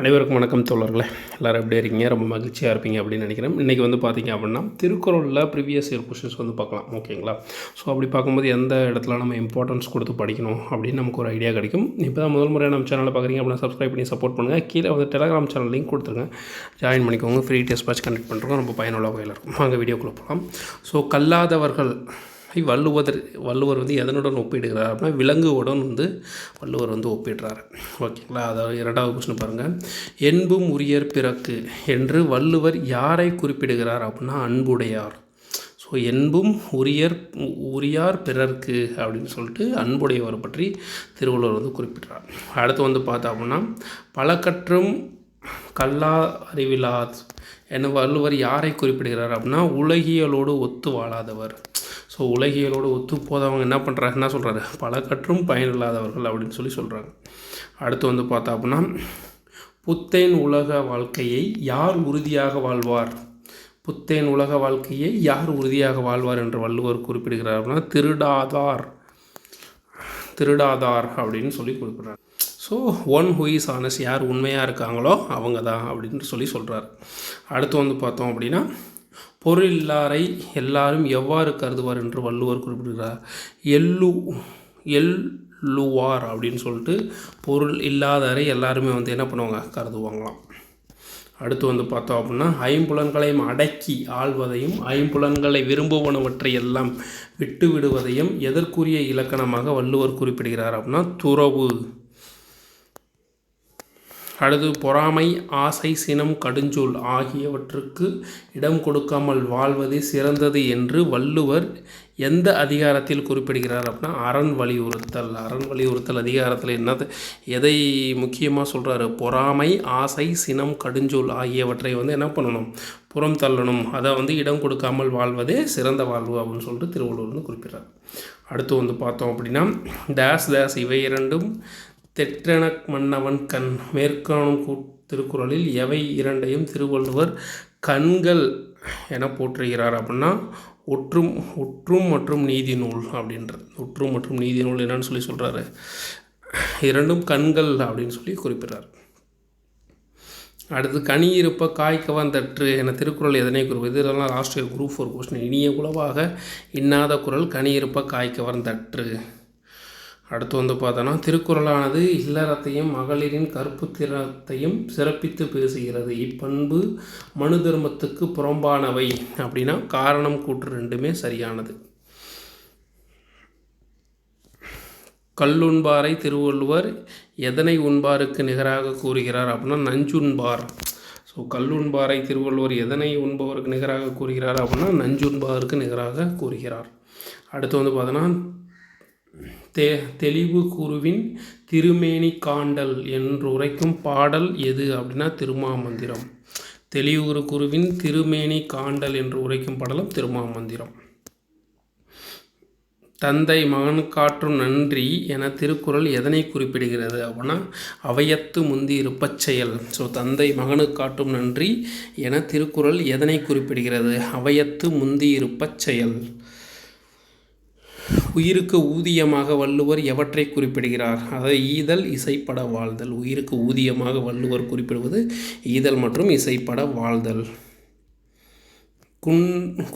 அனைவருக்கும் வணக்கம் தோழர்களே. எல்லோரும் எப்படி இருக்கீங்க? ரொம்ப மகிழ்ச்சியாக இருப்பீங்க அப்படின்னு நினைக்கிறேன். இன்றைக்கி வந்து பார்த்தீங்க அப்படின்னா திருக்குறளில் ப்ரீவியஸ் இயர் கொஷின்ஸ் வந்து பார்க்கலாம். ஓகேங்களா? ஸோ அப்படி பார்க்கும்போது எந்த இடத்துல நம்ம இம்பார்ட்டன்ஸ் கொடுத்து படிக்கணும் அப்படின்னு நமக்கு ஒரு ஐடியா கிடைக்கும். இப்போ தான் முதல் முறையாக நம்ம சேனலில் பார்க்குறீங்க அப்படின்னா சப்ஸ்கிரைப் பண்ணி சப்போர்ட் பண்ணுங்கள் கீழே வந்து டெலகிராம் சேனல் லிங்க் கொடுத்துருங்க. ஜாயின் பண்ணிக்கோங்க. ஃப்ரீ டெஸ்ட் பேட்ச் கண்டக்ட் பண்ணுறோம் ரொம்ப பயனுள்ள வகையில் இருக்கும். அங்கே வீடியோக்குள்ளே போகலாம் ஸோ கல்லாதவர்கள் வள்ளுவர் வள்ளுவர் வந்து எதனுடன் ஒப்பிடுகிறார் அப்படின்னா விலங்குவுடன் வந்து வள்ளுவர் வந்து ஒப்பிடுறார். ஓகேங்களா? அதாவது இரண்டாவது கொஸ்டின் பாருங்கள் என்பும் உரியர் பிறக்கு என்று வள்ளுவர் யாரை குறிப்பிடுகிறார் அப்படின்னா அன்புடையார். ஸோ என்பும் உரியர் உரியார் பிறர்க்கு அப்படின்னு சொல்லிட்டு அன்புடையவர் பற்றி திருவள்ளுவர் வந்து குறிப்பிடுறார். அடுத்து வந்து பார்த்தா அப்படின்னா பழக்கற்றும் கல்லா அறிவிலா என வள்ளுவர் யாரை குறிப்பிடுகிறார் அப்படின்னா உலகியலோடு ஒத்து வாழாதவர் ஸோ உலகியலோடு ஒத்து போதவங்க என்ன பண்ணுறாங்க என்ன சொல்கிறாரு பல கற்றும் பயனில்லாதவர்கள் அப்படின்னு சொல்லி சொல்கிறாங்க அடுத்து வந்து பார்த்தா அப்படின்னா புத்தேன் உலக வாழ்க்கையை யார் உறுதியாக வாழ்வார்? புத்தேன் உலக வாழ்க்கையை யார் உறுதியாக வாழ்வார் என்று வள்ளுவர் குறிப்பிடுகிறார் அப்படின்னா திருடாதார். திருடாதார் அப்படின்னு சொல்லி குறிப்பிட்றார். So one who is honest யார் உண்மையாக இருக்காங்களோ அவங்க தான் அப்படின்னு சொல்லி சொல்கிறார் அடுத்து வந்து பார்த்தோம் அப்படின்னா பொருள் இல்லாரை எல்லாரும் எவ்வாறு கருதுவார் என்று வள்ளுவர் குறிப்பிடுகிறார். எல்லு எல்லுவார் அப்படின்னு சொல்லிட்டு பொருள் இல்லாதரை எல்லாருமே வந்து என்ன பண்ணுவாங்க? கருதுவாங்களாம். அடுத்து வந்து பார்த்தோம் அப்படின்னா ஐம்புலன்களையும் அடக்கி ஆள்வதையும் ஐம்புலன்களை விரும்புவனவற்றை எல்லாம் விட்டு விடுவதையும் எதற்குரிய இலக்கணமாக வள்ளுவர் குறிப்பிடுகிறார் அப்படின்னா துறவு. அல்லது பொறாமை ஆசை சினம் கடுஞ்சொல் ஆகியவற்றுக்கு இடம் கொடுக்காமல் வாழ்வதே சிறந்தது என்று வள்ளுவர் எந்த அதிகாரத்தில் குறிப்பிடுகிறார் அப்படின்னா அரண் வலியுறுத்தல். அரண் வலியுறுத்தல் அதிகாரத்தில் என்னது? எதை முக்கியமாக சொல்கிறாரு பொறாமை ஆசை சினம் கடுஞ்சொல் ஆகியவற்றை வந்து என்ன பண்ணணும்? புறம் தள்ளணும். அதை வந்து இடம் கொடுக்காமல் வாழ்வதே சிறந்த வாழ்வு அப்படின்னு சொல்லிட்டு திருவள்ளுவர் வந்து குறிப்பிட்றார். அடுத்து வந்து பார்த்தோம் அப்படின்னா டேஸ் டேஸ் இவை இரண்டும் தெற்றெனக் மன்னவன் கண் மேற்காணும் கூ திருக்குறளில் எவை இரண்டையும் திருவள்ளுவர் கண்கள் என போற்றுகிறார் அப்படின்னா ஒற்றும் ஒற்றும் மற்றும் நீதி நூல் அப்படின்றது ஒற்றும் மற்றும் நீதி நூல் என்னன்னு சொல்லி சொல்கிறாரு இரண்டும் கண்கள் அப்படின்னு சொல்லி குறிப்பிட்றார். அடுத்து கனி இருப்ப காய்க்கவான் தற்று என திருக்குறள் எதனை குறிப்பிது இதெல்லாம் லாஸ்ட் குரூப் ஃபோர் கொஸ்டின் இனிய குலவாக இன்னாத குரல் கனி இருப்ப காய்க்கவான் தற்று. அடுத்து வந்து பார்த்தோன்னா திருக்குறளானது இல்லறத்தையும் மகளிரின் கற்பு திறத்தையும் சிறப்பித்து பேசுகிறது. இப்பண்பு மனு தர்மத்துக்கு புறம்பானவை அப்படின்னா காரணம் கூற்று ரெண்டுமே சரியானது. கல்லுண்பாரை திருவள்ளுவர் எதனை உண்பாருக்கு நிகராக கூறுகிறார் அப்படின்னா நஞ்சுண்பார். ஸோ கல்லுண்பாரை திருவள்ளுவர் எதனை உண்பவருக்கு நிகராக கூறுகிறார் அப்படின்னா நஞ்சுண்பாருக்கு நிகராக கூறுகிறார். அடுத்து வந்து பார்த்தோன்னா தெ தெளிவு குருவின் திருமேனி காண்டல் என்று உரைக்கும் பாடல் எது அப்படின்னா திருமாமந்திரம். தெளிவுரு குருவின் திருமேனி காண்டல் என்று உரைக்கும் பாடலும் திருமாமந்திரம். தந்தை மகன் காற்றும் நன்றி என திருக்குறள் எதனை குறிப்பிடுகிறது அப்படின்னா அவையத்து முந்தி இருப்பச் செயல். ஸோ தந்தை மகனு காட்டும் நன்றி என திருக்குறள் எதனை குறிப்பிடுகிறது? அவையத்து முந்தி இருப்பச் செயல். உயிருக்கு ஊதியமாக வள்ளுவர் எவற்றை குறிப்பிடுகிறார்? அதை ஈதல் இசைப்பட வாழ்தல். உயிருக்கு ஊதியமாக வள்ளுவர் குறிப்பிடுவது ஈதல் மற்றும் இசைப்பட வாழ்தல். குன்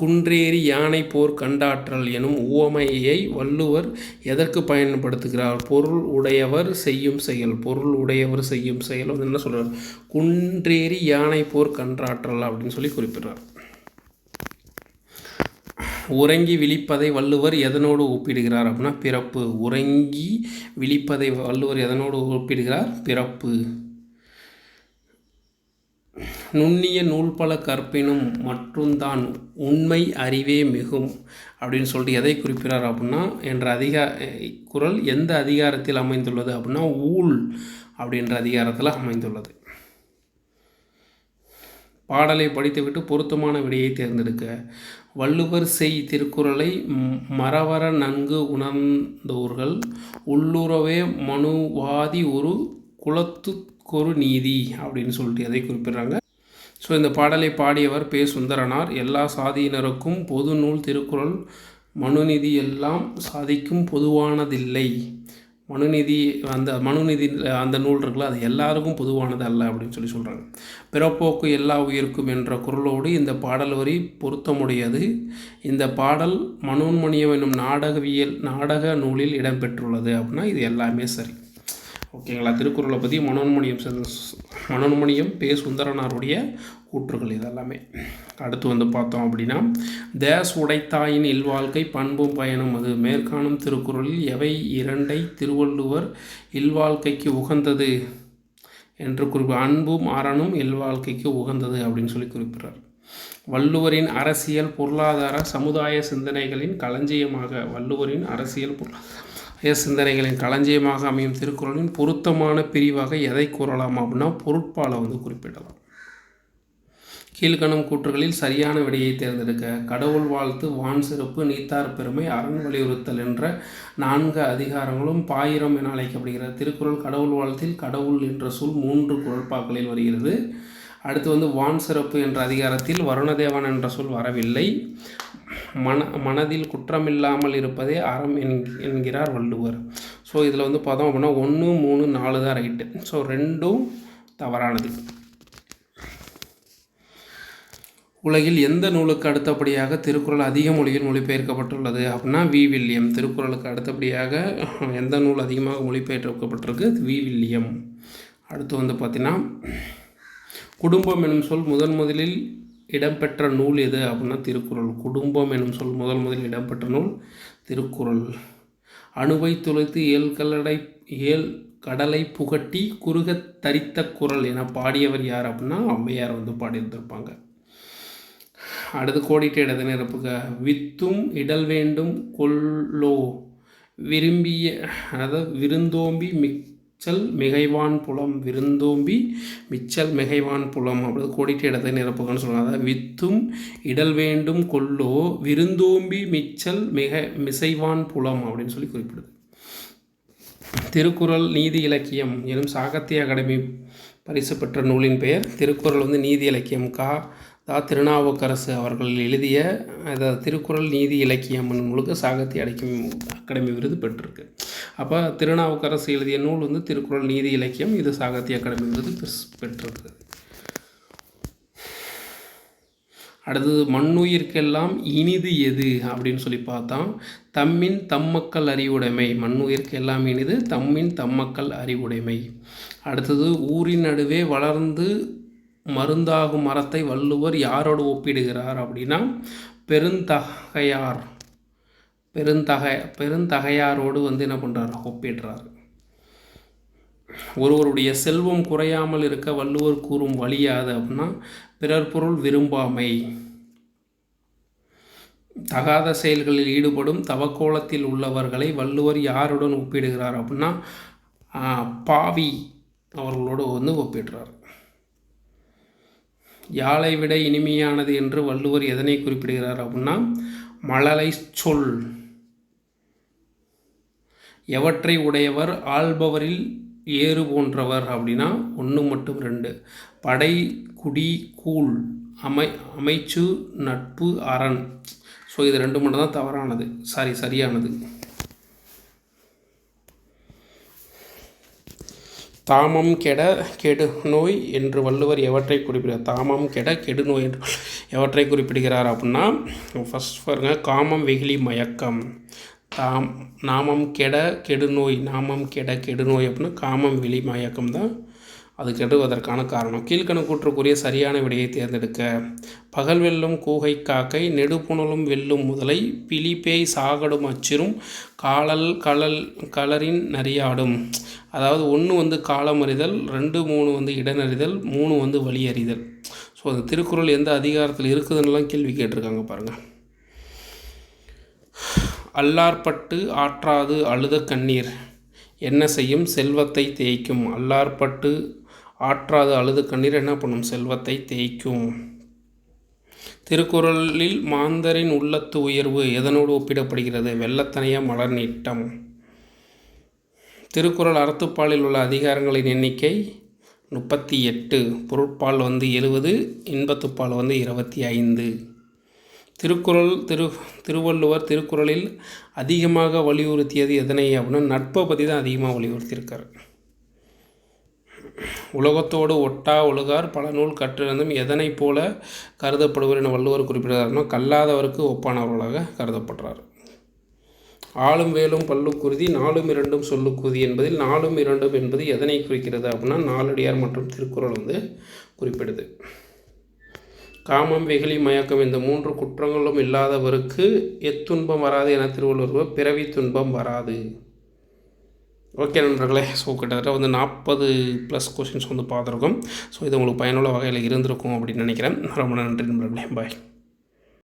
குன்றேறி யானை போர் கண்டாற்றல் எனும் உவமையை வள்ளுவர் எதற்கு பயன்படுத்துகிறார்? பொருள் உடையவர் செய்யும் செயல். பொருள் உடையவர் செய்யும் செயல் வந்து என்ன சொல்கிறார் குன்றேறி யானை போர் கண்டாற்றல் அப்படின்னு சொல்லி குறிப்பிடுறார். உறங்கி விழிப்பதை வள்ளுவர் எதனோடு ஒப்பிடுகிறார் அப்படின்னா பிறப்பு. உறங்கி விழிப்பதை வள்ளுவர் எதனோடு ஒப்பிடுகிறார்? பிறப்பு. நுண்ணிய நூல் பல கற்பினும் மற்றும் தான் உண்மை அறிவே மிகும் அப்படின்னு சொல்லிட்டு எதை குறிப்பிறார் அப்படின்னா என்ற அதிகா குரல் எந்த அதிகாரத்தில் அமைந்துள்ளது அப்படின்னா ஊழ் அப்படின்ற அதிகாரத்தில் அமைந்துள்ளது. பாடலை படித்துவிட்டு பொருத்தமான விடையை தேர்ந்தெடுக்க வள்ளுவர் செய் திருக்குறளை மறவர நன்கு உணர்ந்தோர்கள். உள்ளுறவே மனுவாதி ஒரு குலத்துக்கொரு நீதி அப்படின்னு சொல்லிட்டு எதை குறிப்பிடுறாங்க? ஸோ இந்த பாடலை பாடியவர் பே சுந்தரனார். எல்லா சாதியினருக்கும் பொது நூல் திருக்குறள் மனுநீதி எல்லாம் சாதிக்கும் பொதுவானதில்லை. மனுநீதி அந்த மனுநீதி அந்த நூல் இருக்குல்ல அது எல்லாருக்கும் பொதுவானது அல்ல அப்படின்னு சொல்லி சொல்கிறாங்க பிறப்போக்கு எல்லா உயிருக்கும் என்ற குரலோடு இந்த பாடல் வரி பொருத்தமுடையது. இந்த பாடல் மனோன்மணியம் என்னும் நாடகவியல் நாடக நூலில் இடம்பெற்றுள்ளது அப்படின்னா இது எல்லாமே சரி. ஓகேங்களா? திருக்குறளை பற்றி மனோன்மணியம் மனோன்மணியம் பே சுந்தரனாருடைய கூற்றுகள் இதெல்லாமே. அடுத்து வந்து பார்த்தோம் அப்படின்னா தேஸ் உடைத்தாயின் இல்வாழ்க்கை பண்பும் பயனும் அது. மேற்காணும் திருக்குறளில் எவை இரண்டை திருவள்ளுவர் இல்வாழ்க்கைக்கு உகந்தது? என்று குறிப்பு அன்பும் அறனும் இல்வாழ்க்கைக்கு உகந்தது அப்படின்னு சொல்லி குறிப்பிட்றார். வள்ளுவரின் அரசியல் பொருளாதார சமுதாய சிந்தனைகளின் களஞ்சியமாக. வள்ளுவரின் அரசியல் பொருளாதார சிந்தனைகளின் களஞ்சியமாக அமையும் திருக்குறளின் பொருத்தமான பிரிவாக எதை கூறலாம் அப்படின்னா பொருட்பாலை வந்து குறிப்பிடலாம். கீழ்கணும் கூற்றுகளில் சரியான விடையை தேர்ந்தெடுக்க கடவுள் வாழ்த்து வான் சிறப்பு நீத்தார் பெருமை அரண் வலியுறுத்தல் என்ற நான்கு அதிகாரங்களும் பாயிரம் என அழைக்கப்படுகிறது திருக்குறள் கடவுள் வாழ்த்தில் கடவுள் என்ற சொல் மூன்று குரல்பாக்களில் வருகிறது. அடுத்து வந்து வான் சிறப்பு என்ற அதிகாரத்தில் வருணதேவன் என்ற சொல் வரவில்லை. மன மனதில் குற்றமில்லாமல் இருப்பதே அறம் என்கிறார் வள்ளுவர். ஸோ இதில் வந்து பார்த்தோம் அப்படின்னா ஒன்று மூணு நாலு தான் ரைட்டு ஸோ ரெண்டும் தவறானது. உலகில் எந்த நூலுக்கு அடுத்தபடியாக திருக்குறள் அதிக மொழியில் மொழிபெயர்க்கப்பட்டுள்ளது அப்படின்னா வி. வில்லியம். திருக்குறளுக்கு அடுத்தபடியாக எந்த நூல் அதிகமாக மொழிபெயர்க்கப்பட்டிருக்கு? வி. வில்லியம். அடுத்து வந்து பார்த்திங்கன்னா குடும்பம் எனும் சொல் முதன் முதலில் இடம்பெற்ற நூல் எது அப்படின்னா திருக்குறள். குடும்பம் எனும் சொல் முதல் முதலில் இடம்பெற்ற நூல் திருக்குறள். அணுவை துளைத்து ஏல் கல்லடை ஏல் கடலை புகட்டி குறுக தரித்த குரல் என பாடியவர் யார் அப்படின்னா அம்மையார் வந்து பாடியிருந்திருப்பாங்க. அடுத்து கோடிட்டு இடது நிரப்புக. வித்தும் இடல் வேண்டும் கொல்லோ விரும்பிய அதாவது விருந்தோம்பி மிக் மிச்சல் மிகைவான் புலம் விருந்தோம்பி மிச்சல் மிகைவான் புலம் அப்படி கோடிட்டு இடத்தை நிரப்புகன்னு சொல்லுவாங்க அதாவது வித்தும் இடல் வேண்டும் கொல்லோ விருந்தோம்பி மிச்சல் மிக மிசைவான் புலம் அப்படின்னு சொல்லி குறிப்பிடுது. திருக்குறள் நீதி இலக்கியம் எனும் சாகித்ய அகாடமி பரிசு பெற்ற நூலின் பெயர் திருக்குறள் வந்து நீதி இலக்கியம். கா தா திருநாவுக்கரசு அவர்கள் எழுதிய அதை திருக்குறள் நீதி இலக்கியம் நூலுக்கு சாகித்ய அடைக்கும் அகாடமி விருது பெற்றிருக்கு. அப்போ திருநாவுக்கரசு எழுதிய நூல் வந்து திருக்குறள் நீதி இலக்கியம் இது சாகித்ய அகாடமி விருது பெற்றிருக்கு அடுத்தது மண்ணுயிர்க்கெல்லாம் இனிது எது? அப்படின்னு சொல்லி பார்த்தா தம்மின் தம்மக்கள் அறிவுடைமை. மண்ணுயிர்க்கு எல்லாம் இனிது தம்மின் தம்மக்கள் அறிவுடைமை. அடுத்தது ஊரின் நடுவே வளர்ந்து மருந்தாகும் மரத்தை வள்ளுவர் யாரோடு ஒப்பிடுகிறார் அப்படின்னா பெருந்தகையார். பெருந்தகை பெருந்தகையாரோடு வந்து என்ன பண்ணுறார் ஒப்பிடுறார். ஒருவருடைய செல்வம் குறையாமல் இருக்க வள்ளுவர் கூறும் வழியாது அப்படின்னா பிறர் பொருள் விரும்பாமை. தகாத செயல்களில் ஈடுபடும் தவக்கோலத்தில் உள்ளவர்களை வள்ளுவர் யாருடன் ஒப்பிடுகிறார் அப்படின்னா பாவி அவர்களோடு வந்து ஒப்பிடுறார். யாழை விட இனிமையானது என்று வள்ளுவர் எதனை குறிப்பிடுகிறார் அப்படின்னா மழலை சொல். எவற்றை உடையவர் ஆள்பவரில் ஏறு போன்றவர் அப்படின்னா ஒன்று மட்டும் ரெண்டு. படை குடி கூழ் அமை அமைச்சு நட்பு அரண். ஸோ இது ரெண்டு மட்டும் தான் தவறானது. சாரி சரியானது. தாமம் கெட கெடு நோய் என்று வள்ளுவர் எவற்றை குறிப்பிடுகிறார்? தாமம் கெட கெடு நோய் என்று எவற்றை குறிப்பிடுகிறார் அப்படின்னா ஃபஸ்ட் பாருங்க காமம் வெகுளி மயக்கம். தாம் நாமம் கெட கெடு நோய் நாமம் கெட கெடு நோய் அப்படின்னா காமம் வெளி மயக்கம் தான் அது கெடுவதற்கான காரணம். கீழ்கண கூற்றுக்குரிய சரியான விடையை தேர்ந்தெடுக்க. பகல் வெல்லும் கூகை காக்கை நெடுப்புணலும் வெல்லும் முதலை பிலிப்பேய் சாகடும் அச்சிரும் காலல் கலல் கலரின் நரியாடும். அதாவது ஒன்று வந்து காலம் அறிதல் ரெண்டு மூணு வந்து இடனறிதல் மூணு வந்து வழி அறிதல். ஸோ அந்த திருக்குறள் எந்த அதிகாரத்தில் இருக்குதுன்னெலாம் கேள்வி கேட்டிருக்காங்க பாருங்கள் அல்லார்பட்டு ஆற்றாது அழுத கண்ணீர். என்ன செய்யும்? செல்வத்தை தேய்க்கும். அல்லார்பட்டு ஆற்றாது அழுது கண்ணீர் என்ன பண்ணும்? செல்வத்தை தேய்க்கும். திருக்குறளில் மாந்தரின் உள்ளத்து உயர்வு எதனோடு ஒப்பிடப்படுகிறது? வெள்ளத்தனைய மலர் நீட்டம். திருக்குறள் அறத்துப்பாலில் உள்ள அதிகாரங்களின் எண்ணிக்கை முப்பத்தி எட்டு பொருட்பால் வந்து எழுபது இன்பத்துப்பால் வந்து இருபத்தி ஐந்து திருக்குறள் திரு திருவள்ளுவர் திருக்குறளில் அதிகமாக வலியுறுத்தியது எதனை அப்படின்னா நட்பை பற்றி தான் அதிகமாக வலியுறுத்தியிருக்காரு. உலகத்தோடு ஒட்டா ஒழுகார் பல நூல் கற்றிருந்தும் எதனைப் போல கருதப்படுவர் என வள்ளுவர் குறிப்பிடுகிறார்னா கல்லாதவருக்கு ஒப்பானவர்களாக கருதப்படுறார். ஆளும் வேலும் பல்லுக்குருதி நாலும் இரண்டும் சொல்லுக்குருதி என்பதில் நாலும் இரண்டும் என்பது எதனை குறிக்கிறது அப்படின்னா நாலடியார் மற்றும் திருக்குறள் வந்து குறிப்பிடுது. காமம் வெகுளி மயக்கம் இந்த மூன்று குற்றங்களும் இல்லாதவருக்கு எத்துன்பம் வராது என திருவள்ளுவர் பிறவி துன்பம் வராது. ஓகே நண்பர்களே ஸோ கிட்டத்தட்ட வந்து நாற்பது ப்ளஸ் கொஷின்ஸ் வந்து பார்த்துருக்கோம். ஸோ இது உங்களுக்கு பயனுள்ள வகையில் இருந்திருக்கும் அப்படின்னு நினைக்கிறேன். ரொம்ப நன்றி நண்பர்களே. பாய்